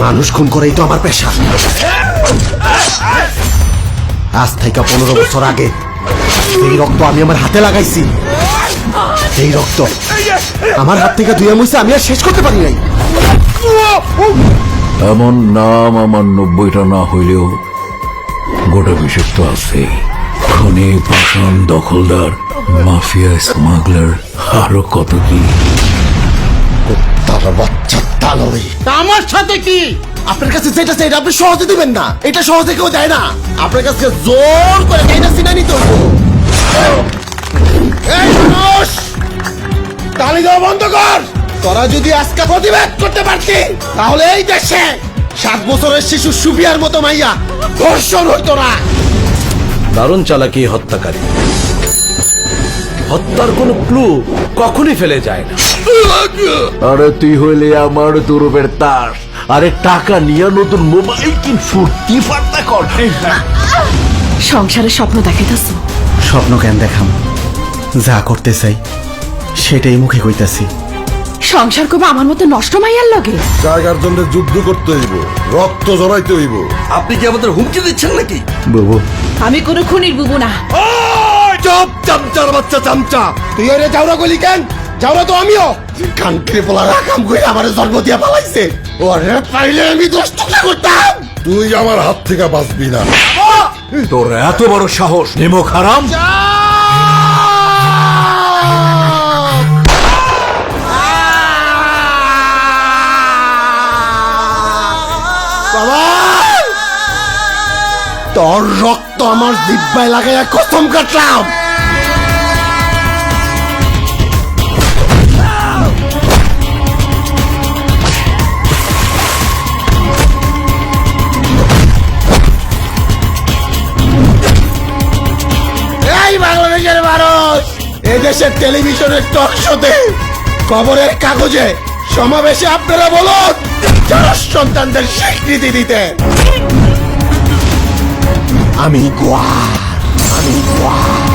মানুষ খুন করেই তো আমার পেশা। আজ থেকে পনেরো বছর আগে এই রক্ত আমি আমার হাতে লাগাইছি। এই রক্ত আমার হাত থেকে দুই মুছে আমি আর শেষ করতে পারি নাই। এমন নাম আমার নব্বইটা না হইলেও গোটা বিশেষ তো আছে। খনি পাষাণ দখলদার মাফিয়া স্মাগলার আরও কত কি? তার বাচ্চা। তালই তা আমার সাথে কি? আপনার কাছে যেটা চাই আপনি সহজে দিবেন না। এটা সহজে কেউ দেয় না। আপনার কাছে জোর করে তাই না সিনা নিতে। এই মানুষ! তালি দেওয়া বন্ধ কর। তোরা যদি আজকে প্রতিবাদ করতে পারতি তাহলে এই দেশে সাত বছরের শিশু সুবিয়ার মতো মাইয়া ধর্ষণ হইতো না। দারুণ চালাকি হত্যাকারী। হত্যার কোনো ক্লু কখনই ফেলে যায় না। আরে তুই হইলে আমার তাস। আরে টাকা নিয়ে নতুন মোবাইল কিন ফুর্তি ফার্তা কর। সংসারের স্বপ্ন দেখাইতেছ? স্বপ্ন কেন দেখাম? যা করতে চাই সেটাই মুখে কইতাছি। সংসার করব আমার মতো নষ্ট মাইয়ার লগে? জায়গার জন্য যুদ্ধ করতে হইব রক্ত জড়াইতে হইব। আপনি কি আমাদের হুমকি দিচ্ছেন নাকি? বাবু। আমি কোনো খুনির বুবু না। চপ চামচার বাচ্চা চামচা। তুই ওরে যাওরা গলি কেন? যাওরা তো আমিও। কানকে বলা রাখাম কই আমার জন্ম দিয়া পালাইছে। ওরে পাইলে আমি দশ টুকরা করতাম। তুই আমার হাত থেকে বাঁচবি না। তোর এত বড় সাহস নিমক হারাম বাবা! তোর রক্ত আমার জিব্বায় লাগাইয়া কসম কাটলাম। এই দেশের টেলিভিশনের টক শোতে খবরের কাগজে সমাবেশে আপনারা বলুন সন্তানদের স্বীকৃতি দিতে। আমি গোয়া আমি গোয়া।